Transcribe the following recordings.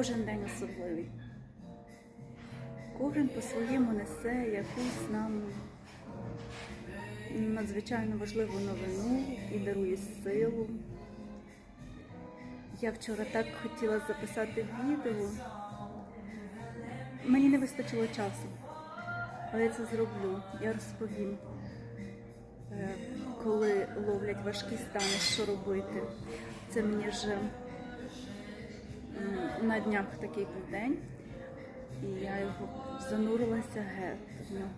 Кожен день особливий. Кожен по-своєму несе якусь нам надзвичайно важливу новину і дарує силу. Я вчора так хотіла записати відео. Мені не вистачило часу, але я це зроблю. Я розповім, е, коли ловлять важкі стани, що робити. Це мені вже на днях такий був день, і я його занурилася геть в нього.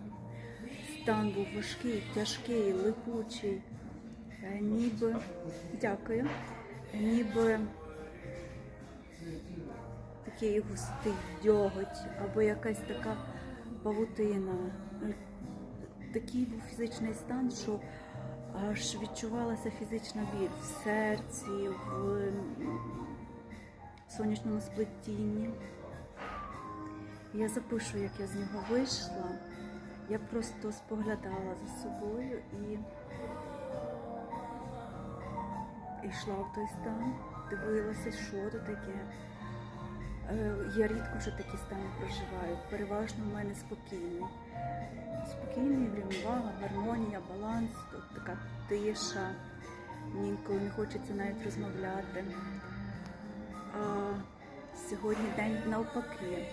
Стан був важкий, тяжкий, липучий, е, ніби дякую, ніби такий густий дьоготь або якась така павутина. Е, Такий був фізичний стан, що аж відчувалася фізична біль в серці, в сонячному сплетінні. Я запишу, як я з нього вийшла. Я просто споглядала за собою і йшла в той стан, дивилася, що то таке. Е, Я рідко вже такі стани проживаю. Переважно в мене спокійний. Спокійний, врівновага, гармонія, баланс, тут така тиша. Мені інколи не хочеться навіть розмовляти. Сьогодні день навпаки,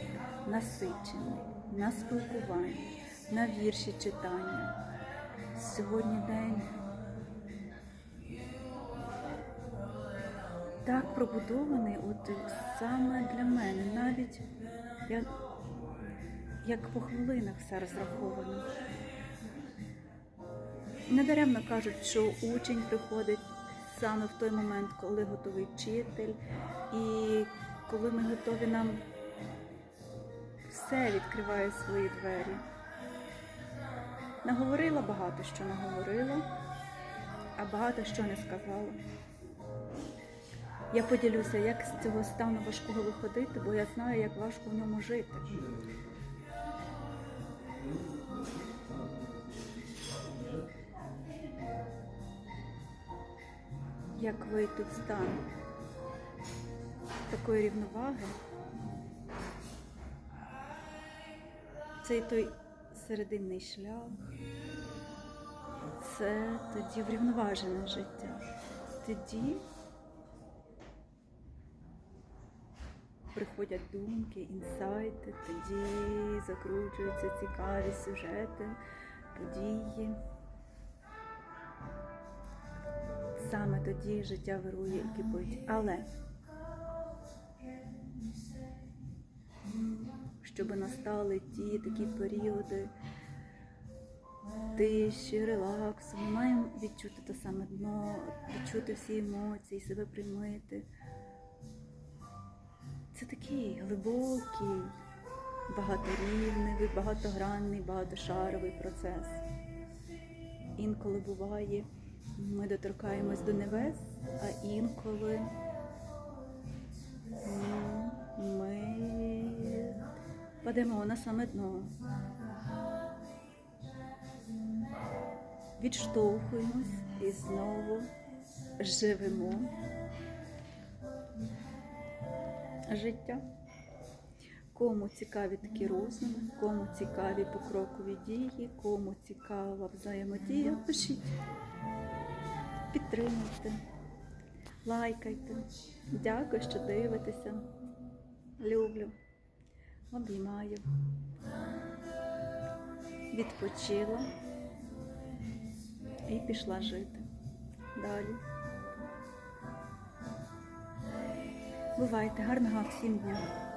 насичений, на спілкування, на вірші читання. Сьогодні день так пробудований, от саме для мене. Навіть я, як по хвилинах все розраховано. Недаремно кажуть, що учень приходить саме в той момент, коли готовий вчитель, і коли ми готові, нам все відкриває свої двері. Наговорила багато що наговорила, а багато що не сказала. Я поділюся, як з цього стану важкого виходити, бо я знаю, як важко в ньому жити. Як вийти в стан такої рівноваги, цей той серединний шлях, це тоді врівноважене життя. Тоді приходять думки, інсайти, тоді закручуються цікаві сюжети, події. Саме тоді життя вирує і кипить. Але щоб настали ті такі періоди тиші, релаксу, ми маємо відчути те саме дно, відчути всі емоції, себе приймити. Це такий глибокий, багаторівневий, багатогранний, багатошаровий процес. Інколи буває, ми доторкаємось до небес, а інколи ми падемо на саме дно. Відштовхуємось і знову живемо життя. Кому цікаві такі роздуми, кому цікаві покрокові дії, кому цікава взаємодія, пишіть, підтримуйте, лайкайте. Дякую, що дивитеся. Люблю, обіймаю. Відпочила і пішла жити далі. Бувайте, гарного всім дня!